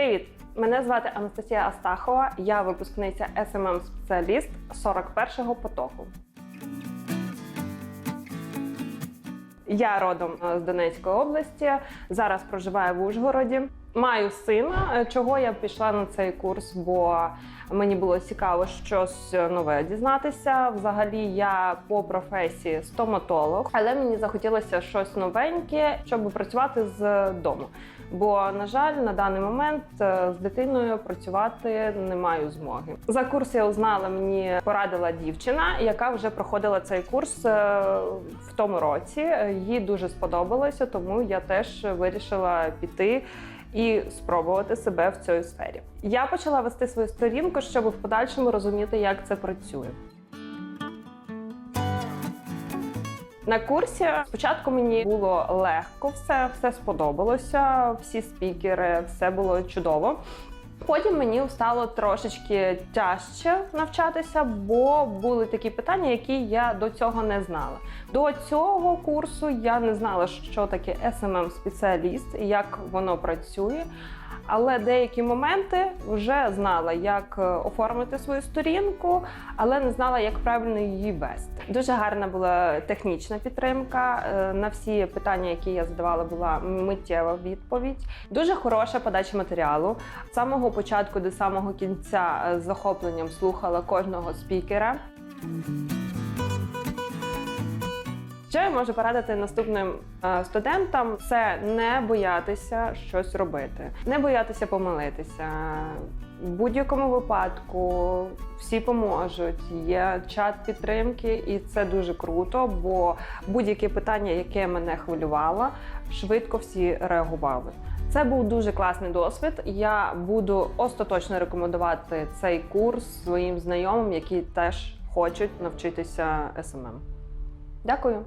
Привіт! Мене звати Анастасія Астахова. Я випускниця smm спеціаліст 41-го потоку. Я родом е, з Донецької області. Зараз проживаю в Ужгороді. Маю сина. Е, Чого я пішла на цей курс? Бо мені було цікаво щось нове дізнатися. Взагалі, я по професії стоматолог, але мені захотілося щось новеньке, щоб працювати з дому. Бо, на жаль, на даний момент е, з дитиною працювати не маю змоги. За курс я узнала, мені порадила дівчина, яка вже проходила цей курс е, в тому році. Їй дуже сподобалося, тому я теж вирішила піти. І спробувати себе в цій сфері. Я почала вести свою сторінку, щоб в подальшому розуміти, як це працює. На курсі спочатку мені було легко все, все сподобалося, всі спікери, все було чудово. Потім мені стало трошечки тяжче навчатися, бо були такі питання, які я до цього не знала. До цього курсу я не знала, що таке smm спеціаліст і як воно працює. Але деякі моменти вже знала, як е, оформити свою сторінку, але не знала, як правильно її вести. Дуже гарна була технічна підтримка. Е, На всі питання, які я задавала, була миттєва відповідь. Дуже хороша подача матеріалу. З самого початку до самого кінця е, з захопленням слухала кожного спікера. Що я можу порадити наступним е, студентам? Це не боятися щось робити, не боятися помилитися. В будь-якому випадку всі поможуть. Є чат підтримки, і це дуже круто, бо будь-яке питання, яке мене хвилювало, швидко всі реагували. Це був дуже класний досвід. Я буду остаточно рекомендувати цей курс своїм знайомим, які теж хочуть навчитися СММ. Дякую.